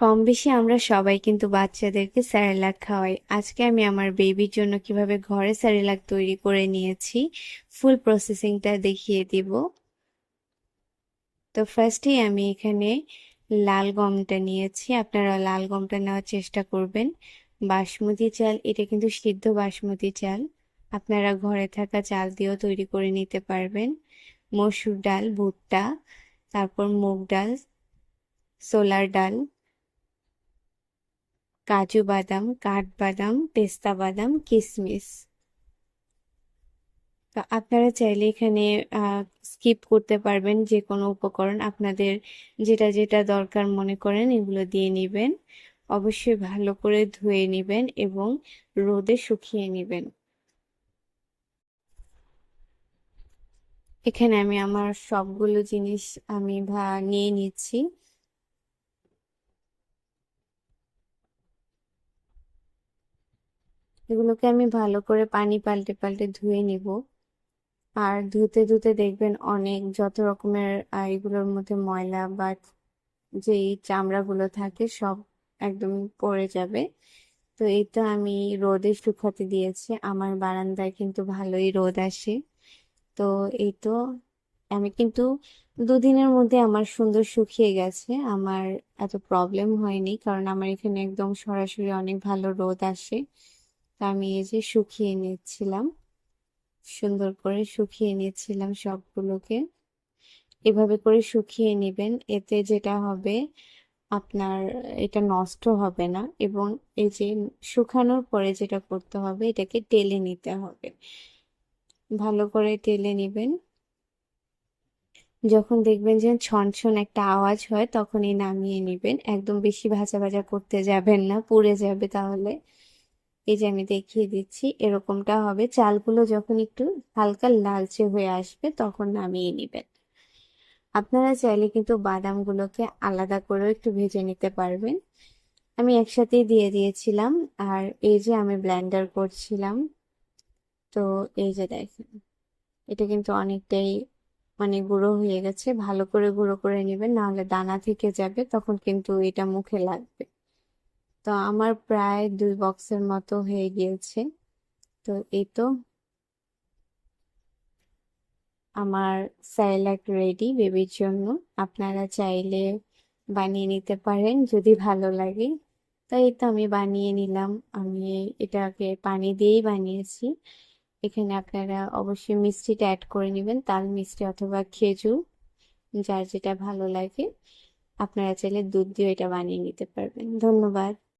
কম বেশি আমরা সবাই কিন্তু বাচ্চাদেরকে স্যারেলাক খাওয়াই। আজকে আমি আমার বেবির জন্য কীভাবে ঘরে স্যারেলাক তৈরি করে নিয়েছি, ফুল প্রসেসিংটা দেখিয়ে দিব। তো ফার্স্টেই আমি এখানে লাল গমটা নিয়েছি। আপনারা লাল গমটা নেওয়ার চেষ্টা করবেন। বাসমতি চাল, এটা কিন্তু সিদ্ধ বাসমতি চাল। আপনারা ঘরে থাকা চাল দিয়েও তৈরি করে নিতে পারবেন। মসুর ডাল, ভুট্টা, তারপর মুগ ডাল, সোলার ডাল কাজু বাদাম কাঠবাদাম পেস্তা বাদাম কিশমিশ আপনারা চাইলে এখানে স্কিপ করতে পারবেন যে কোনো উপকরণ। আপনাদের যেটা যেটা দরকার মনে করেন এগুলো দিয়ে নেবেন। অবশ্যই ভালো করে ধুয়ে নেবেন এবং রোদে শুকিয়ে নেবেন। এখানে আমি আমার সবগুলো জিনিস আমি নিয়ে নিচ্ছি। এগুলোকে আমি ভালো করে পানি পাল্টে পাল্টে ধুয়ে নিব। আর ধুতে ধুতে দেখবেন অনেক যত রকমের এগুলোর মধ্যে ময়লা বা যেই চামড়াগুলো থাকে সব একদম পড়ে যাবে। তো এটা আমি রোদে শুকাতে দিয়েছি। আমার বারান্দায় কিন্তু ভালোই রোদ আসে। তো এই তো আমি কিন্তু দুদিনের মধ্যে আমার সুন্দর শুকিয়ে গেছে। আমার এত প্রবলেম হয়নি, কারণ আমার এখানে একদম সরাসরি অনেক ভালো রোদ আসে। আমি এই যে শুকিয়ে নিচ্ছিলাম, সুন্দর করে শুকিয়ে নিচ্ছিলাম সবগুলোকে। এভাবে করে শুকিয়ে নেবেন, এতে যেটা হবে, আপনার এটা নষ্ট হবে না এবং এই যে শুকানোর পরে যেটা করতে হবে, এটাকে টেলে নিতে হবে। ভালো করে টেলে নেবেন। যখন দেখবেন যে ছনছন একটা আওয়াজ হয়, তখনই নামিয়ে নেবেন। একদম বেশি ভাজা ভাজা করতে যাবেন না, পুড়ে যাবে তাহলে। এই যে আমি দেখিয়ে দিচ্ছি, এরকমটা হবে। চালগুলো যখন একটু হালকা লালচে হয়ে আসবে তখন নামিয়ে নেবেন। আপনারা চাইলে কিন্তু বাদামগুলোকে আলাদা করেও একটু ভেজে নিতে পারবেন। আমি একসাথেই দিয়ে দিয়েছিলাম আর এই যে আমি ব্লেন্ডার করছিলাম। তো এই যে দেখেন, এটা কিন্তু অনেকটাই মানে গুঁড়ো হয়ে গেছে। ভালো করে গুঁড়ো করে নেবেন, নাহলে দানা থেকে যাবে, তখন কিন্তু এটা মুখে লাগবে। তো আমার প্রায় দুই বক্সের মতো হয়ে গিয়েছে। তো এই তো। আমার স্যালাড রেডি বেবির জন্য। আপনারা চাইলে বানিয়ে নিতে পারেন যদি ভালো লাগে। তো এই তো আমি বানিয়ে নিলাম। আমি এটাকে পানি দিয়েই বানিয়েছি। এখানে আপনারা অবশ্যই মিষ্টিটা অ্যাড করে নেবেন, তাল মিষ্টি অথবা খেজুর, যার যেটা ভালো লাগে। আপনারা চাইলে দুধ দিয়ে এটা বানিয়ে নিতে পারবেন। ধন্যবাদ।